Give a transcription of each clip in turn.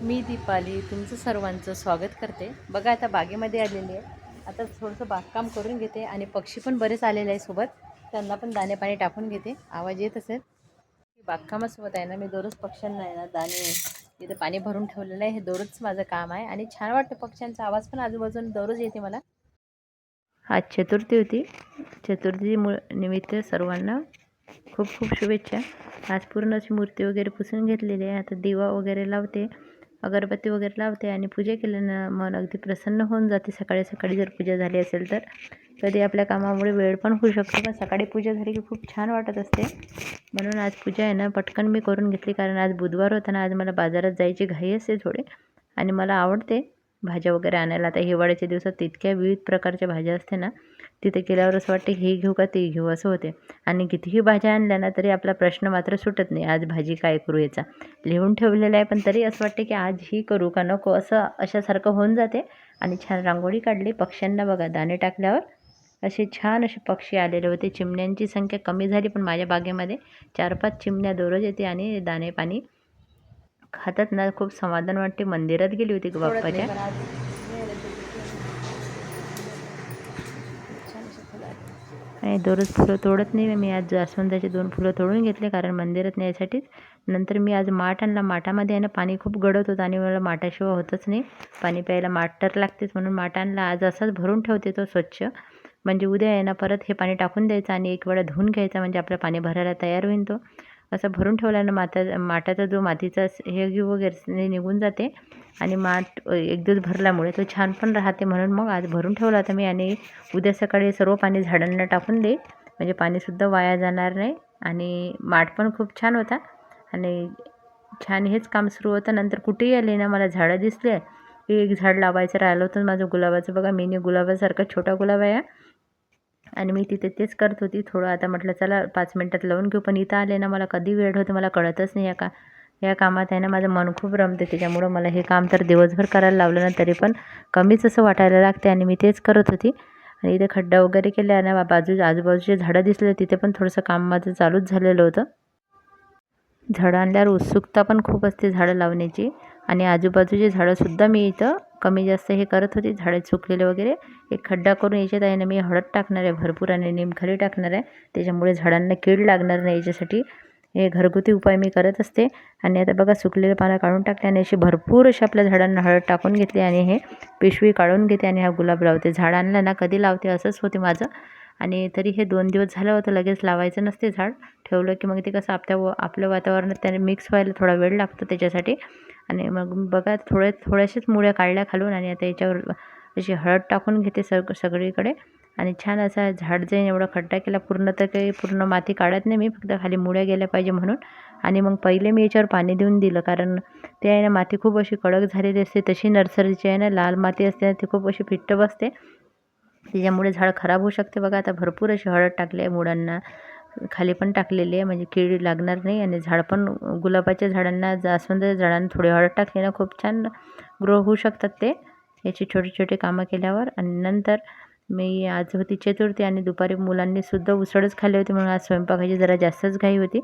मी दीपाली तुमचं सर्वांचं स्वागत करते. बघा आता बागेमध्ये आलेली आहे. आता थोडंसं बागकाम करून घेते आणि पक्षी पण बरेच आलेले आहे सोबत. त्यांना पण दाणे पाणी टाकून घेते. आवाज येत असेल? बागकामासोबत आहे ना मी दररोज पक्ष्यांना आहे ना दाणे इथं पाणी भरून ठेवलेलं आहे. हे दररोज माझं काम आहे आणि छान वाटतं पक्ष्यांचा आवाज पण आजूबाजून दररोज येते मला. आज चतुर्थी होती. चतुर्थी निमित्त सर्वांना खूप खूप शुभेच्छा. आज पूर्ण अशी मूर्ती वगैरे पुसून घेतलेली आहे. आता दिवा वगैरे लावते. अगरबत्ती वगैरे लावते आणि पूजा केल्यानं मन अगदी प्रसन्न होऊन जाते. सकाळी सकाळी जर पूजा झाली असेल तर. कधी आपल्या कामामुळे वेळ पण होऊ शकतो पण सकाळी पूजा झाली की खूप छान वाटत असते. म्हणून आज पूजा आहे ना पटकन मी करून घेतली. कारण आज बुधवार होता ना आज मला बाजारात जायची घाई असते थोडे. आणि मला आवडते भाज्या वगैरे आणायला. आता हिवाळ्याच्या दिवसात इतक्या विविध प्रकारच्या भाज्या असते ना तिथे गेल्यावर असं वाटते हे घेऊ का ते घेऊ असं होते. आणि कितीही भाज्या आणल्या ना तरी आपला प्रश्न मात्र सुटत नाही आज भाजी काय करू याचा? लिहून ठेवलेलं आहे पण तरी असं वाटते की आज ही करू का नको असं अशासारखं होऊन जाते. आणि छान रांगोळी काढली पक्ष्यांना बघा दाणे टाकल्यावर असे छान असे पक्षी आलेले होते. चिमण्यांची संख्या कमी झाली पण माझ्या बागेमध्ये चार पाच चिमण्या दररोज येते आणि दाणे पाणी खातात ना खूप समाधान वाटते. मंदिरात गेली होती बाप्पाच्या? आणि दररोज फुलं तोडत नाही. मी आज जास्वंदाचे दोन फुलं तोडून घेतले कारण मंदिरात न्यायसाठीच. नंतर मी आज माठ आणला. माठामध्ये आहे ना पाणी खूप गडत होतं आणि मला माठाशिवाय होतच नाही. पाणी प्यायला माठ तर लागतेच म्हणून माठ आणला. आज असाच भरून ठेवते तो स्वच्छ. म्हणजे उद्या आहे ना परत हे पाणी टाकून द्यायचं आणि एक वेळा धुवून घ्यायचा. म्हणजे आपलं पाणी भरायला तयार होईल तो. असं भरून ठेवल्यानं माता माठाचा जो मातीचा हे घेऊ वगैरे निघून जाते आणि माठ एक दिवस भरल्यामुळे तो छान पण राहते म्हणून मग आज भरून ठेवला होता मी आणि उद्या सकाळी सर्व पाणी झाडांना टाकून देईल म्हणजे पाणीसुद्धा वाया जाणार नाही आणि माठ पण खूप छान होता आणि छान हेच काम सुरू होतं. नंतर कुठेही आले ना मला झाडं दिसले. एक झाड लावायचं राहिलं होतं माझं गुलाबाचं. बघा मिनी गुलाबासारखा छोटा गुलाब आहे आणि मी तिथे तेच करत होती. थोडं आता म्हटलं चला पाच मिनटात लावून घेऊ. पण इथं आले ना मला कधी वेळ होतं मला कळतच नाही या का या कामात आहे ना माझं मन खूप रमते. त्याच्यामुळं मला हे काम तर दिवसभर करायला लावलं ना तरी पण कमीच असं वाटायला लागते आणि मी तेच करत होती. आणि इथे खड्डा वगैरे केल्या ना बाजू आजूबाजूचे झाडं दिसले तिथे पण थोडंसं काम माझं चालूच झालेलं होतं. झाडं आणल्यावर उत्सुकता पण खूप असते झाडं लावण्याची. आणि आजूबाजूचे झाडंसुद्धा मी इथं कमी जास्त हे करत होती. झाडं सुकलेले वगैरे. एक खड्डा करून याच्यात आहे ना मी हळद टाकणार आहे. भरपूर आणि निमखाली टाकणार आहे. त्याच्यामुळे झाडांना कीड लागणार नाही याच्यासाठी. हे घरगुती उपाय मी करत असते. आणि आता बघा सुकलेले पानं काढून टाकले आणि अशी भरपूर अशी आपल्या झाडांना हळद टाकून घेतली आणि हे पिशवी काढून घेते आणि हा गुलाब लावते. झाड आणलं ना कधी लावते असंच होते माझं. आणि तरी हे दोन दिवस झालं होतं लगेच लावायचं नसते झाड. ठेवलं की मग ते कसं आपल्या आपल्या वातावरणात त्याने मिक्स व्हायला थोडा वेळ लागतो त्याच्यासाठी. आणि मग बघा थोड्या थोड्याशाच मुळ्या काढल्या खालून आणि आता याच्यावर अशी हळद टाकून घेते सग सगळीकडे. आणि छान असा झाड जाईन एवढा खड्डा केला पूर्ण तर काही पूर्ण माती काढत नाही मी फक्त खाली मुळ्या गेल्या पाहिजे म्हणून. आणि मग पहिले मी याच्यावर पाणी देऊन दिलं कारण ते आहे ना माती खूप अशी कडक झालेली असते तशी नर्सरीची आहे ना लाल माती असते ती खूप अशी फिट्ट बसते. त्याच्यामुळे झाड खराब होऊ शकते. बघा आता भरपूर अशी हळद टाकली आहे मुळांना खाली पण टाकलेली आहे म्हणजे कीड लागणार नाही आणि झाड पण गुलाबाच्या झाडांना जास्वंद झाडांना थोडी हळद टाकली ना खूप छान ग्रो होऊ शकतात ते. याची छोटी छोटी कामं केल्यावर आणि नंतर मी आज होती चतुर्थी आणि दुपारी मुलांनी सुद्धा उसळच खाल्ली होती म्हणून आज स्वयंपाकाची जरा जास्तच घाई होती.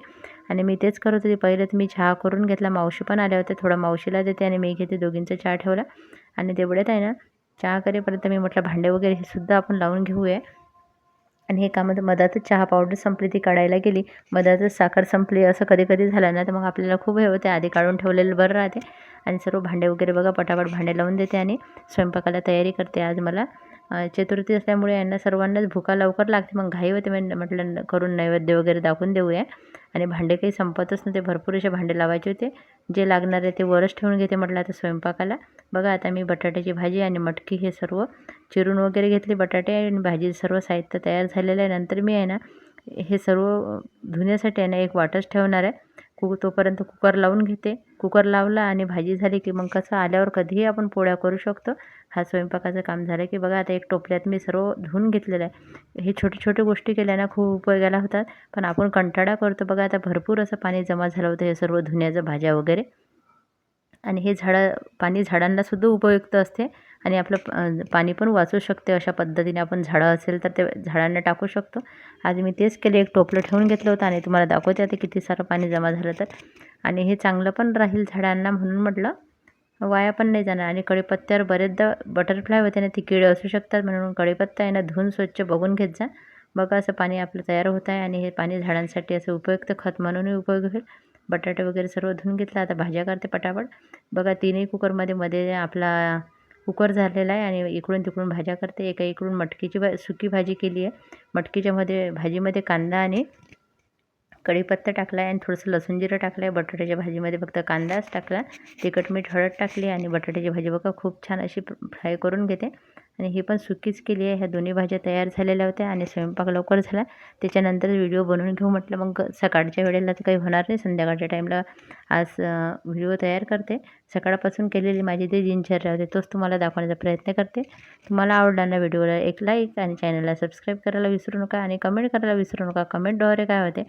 आणि मी तेच करत होते पहिले तर मी चहा करून घेतला मावशी पण आल्या होत्या थोडा मावशीला देते आणि मी घेते दोघींचा चहा ठेवला. आणि तेवढ्यात आहे ना चहा करेपर्यंत मी म्हटलं भांडे वगैरे हे सुद्धा आपण लावून घेऊया. आणि हे कामात मधातच चहा पावडर संपली ती काढायला गेली. मधातच साखर संपली असं कधी कधी झालं ना तर मग आपल्याला खूप हे होते. आधी काढून ठेवलेलं बरं राहते. आणि सर्व भांडे वगैरे बघा पटापट भांडे लावून देते आणि स्वयंपाकाला तयारी करते. आज मला चतुर्थी असल्यामुळे यांना सर्वांनाच भुका लवकर लागते. मग घाई होते मी म्हटलं करून नैवेद्य वगैरे दाखवून देऊया. आणि भांडे काही संपतच नव्हते. भरपूर असे भांडे लावायचे होते. जे लागणार आहे ते वरच ठेवून घेते म्हटलं आता स्वयंपाकाला. बघा आता मी बटाट्याची भाजी आणि मटकी हे सर्व चिरून वगैरे घेतली बटाटे आणि भाजी सर्व साहित्य तयार झालेलं आहे. नंतर मी आहे ना हे सर्व धुण्यासाठी आहे ना एक वाटच ठेवणार आहे. कु तोपर्यंत कुकर लावून घेते. कुकर लावला आणि भाजी झाली की मग कसं आल्यावर कधीही आपण पोळ्या करू शकतो. हा स्वयंपाकाचं काम झालं की बघा आता एक टोपल्यात मी सर्व धुवून घेतलेलं आहे. हे छोटे छोटे गोष्टी केल्या ना खूप उपयोगाला होतात. पण आपण कंटाळा करतो. बघा आता भरपूर असं पाणी जमा झालं होतं हे सर्व धुण्याचं भाज्या वगैरे. आणि हे झाडं पाणी झाडांनासुद्धा उपयुक्त असते. आणि आपलं पाणी पण वाचू शकते अशा पद्धतीने आपण झाडं असेल तर ते झाडांना टाकू शकतो. आज मी तेच केले एक टोपलं ठेवून घेतलं होतं आणि तुम्हाला दाखवते आता किती सारं पाणी जमा झालं तर. आणि हे चांगलं पण राहील झाडांना म्हणून म्हटलं. वाया पण नाही जाणार आणि कढीपत्त्यावर बरेचदा बटरफ्लाय होते ना ती किडे असू शकतात म्हणून कढीपत्ता आहे ना धुवून स्वच्छ बघून घेत जा. बघा असं पाणी आपलं तयार होत आहे आणि हे पाणी झाडांसाठी असं उपयुक्त खत म्हणूनही उपयोग होईल. बटाटे वगैरे सर्व धुवून घेतला. आता भाज्या करते पटापट. बघा तीनही कुकरमध्ये मध्ये आपला कुकर झालेला आहे आणि इकडून तिकडून भाज्या करते. एका इकडून मटकीची भा सुकी भाजी केली आहे. मटकीच्यामध्ये भाजीमध्ये कांदा आणि कढीपत्ता टाकला आहे आणि थोडंसं लसूण जिरं टाकलं आहे. बटाट्याच्या भाजीमध्ये फक्त कांदाच टाकला. तिखट मीठ हळद टाकली आणि बटाट्याची भाजी बघा खूप छान अशी फ्राय करून घेते. आणि ही पण सुकीच केली आहे. ह्या दोन्ही भाज्या तयार झालेल्या होत्या आणि स्वयंपाक लवकर झाला. त्याच्यानंतर व्हिडिओ बनवून घेऊ म्हटलं. मग सकाळच्या वेळेला तर काही होणार नाही. संध्याकाळच्या टाईमला आज व्हिडिओ तयार करते. सकाळपासून केलेली माझी ते दिनचर्या होते तोच तुम्हाला दाखवण्याचा प्रयत्न करते. तुम्हाला आवडला ना व्हिडिओला एक लाईक आणि चॅनलला सबस्क्राईब करायला विसरू नका आणि कमेंट करायला विसरू नका. कमेंटद्वारे काय होते?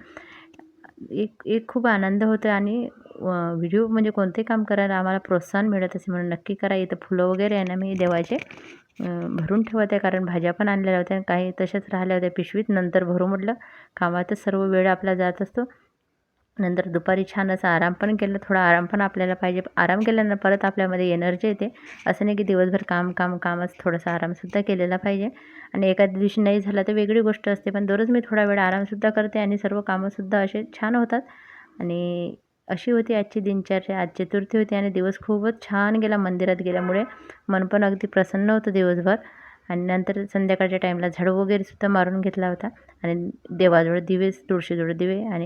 एक एक खूप आनंद होतो आणि व्हिडिओ म्हणजे कोणते काम करायला आम्हाला प्रोत्साहन मिळत असे म्हणून नक्की करा. इथं फुलं वगैरे आहे ना मी देवाचे. भरून ठेवत आहे कारण भाज्या पण आणलेल्या होत्या काही तशाच राहिल्या होत्या पिशवीत. नंतर भरू म्हटलं कामातच सर्व वेळ आपला जात असतो. नंतर दुपारी छान असा आराम पण केला थोडा आराम पण आपल्याला पाहिजे. आराम केल्यानं परत आपल्यामध्ये एनर्जी येते. असं नाही की दिवसभर काम काम कामच थोडासा आरामसुद्धा केलेला पाहिजे. आणि एखाद्या दिवशी नाही झाला तर वेगळी गोष्ट असते पण दररोज मी थोडा वेळ आरामसुद्धा करते आणि सर्व कामंसुद्धा असे छान होतात. आणि अशी होती आजची दिनचर्या. आज चतुर्थी होती आणि दिवस खूपच छान गेला मंदिरात गेल्यामुळे. मन पण अगदी प्रसन्न होतं दिवसभर. आणि नंतर संध्याकाळच्या टाईमला झाडू वगैरे सुद्धा मारून घेतला होता. आणि देवाजवळ दिवे तुळशीजवळ दिवे आणि